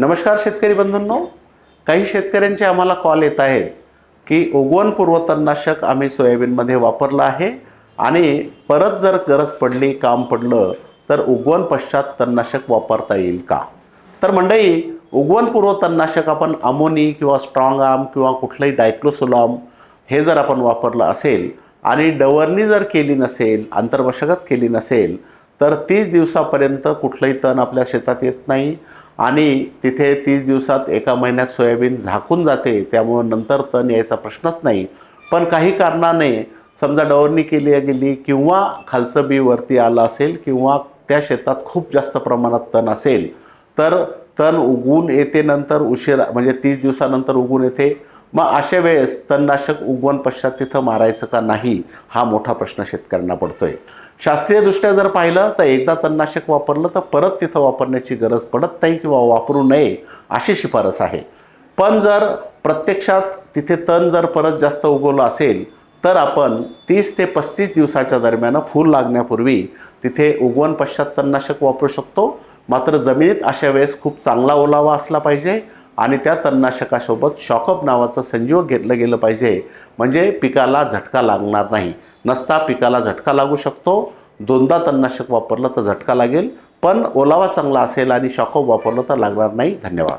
नमस्कार शेतकरी बंधूंनो. काही शेतकऱ्यांचे आम्हाला कॉल येत आहेत की उगवणपूर्व पूर्वतन्नाशक आम्ही सोयाबीनमध्ये वापरलं आहे आणि परत जर गरज पडली काम पडलं तर उगवण पश्चात तणनाशक वापरता येईल का? तर मंडळी उगवणपूर्व तणनाशक आपण अमोनी किंवा स्ट्रॉंग आर्म किंवा कुठलंही डायक्लोसोलॉम हे जर आपण वापरलं असेल आणि डवरणी जर केली नसेल आंतरमशागत केली नसेल तर तीस दिवसापर्यंत कुठलंही तण आपल्या शेतात येत नाही. आणि तिथे तीस दिवसात एका महिन्यात सोयाबीन झाकून जाते त्यामुळं नंतर तण यायचा प्रश्नच नाही. पण काही कारणाने समजा डवरणी केली गेली किंवा खालचं बी वरती आलं असेल किंवा त्या शेतात खूप जास्त प्रमाणात तण असेल तर तण उगवून येते नंतर उशिरा म्हणजे तीस दिवसानंतर उगवून येते. मग अशा वेळेस तणनाशक उगवण पश्चात तिथं मारायचं का नाही हा मोठा प्रश्न शेतकऱ्यांना पडतोय. शास्त्रीयदृष्ट्या जर पाहिलं तर एकदा तणनाशक वापरलं तर परत तिथं वापरण्याची गरज पडत नाही किंवा वापरू नये अशी शिफारस आहे. पण जर प्रत्यक्षात तिथे तण जर परत जास्त उगवलं असेल तर आपण तीस ते पस्तीस दिवसाच्या दरम्यान फूल लागण्यापूर्वी तिथे उगवण पश्चात तणनाशक वापरू शकतो. मात्र जमिनीत अशा वेळेस खूप चांगला ओलावा असला पाहिजे. आणि त्या तणनाशकासोबत शॉकअप नावाचं संजीवक घेतलं गेलं पाहिजे. म्हणजे पिकाला झटका लागणार नाही. नसता पिकाला झटका लागू शकतो. दोनदा तणनाशक वापरलं तर झटका लागेल. पण ओलावा चांगला असेल आणि शॉकअप वापरलं तर लागणार नाही. धन्यवाद.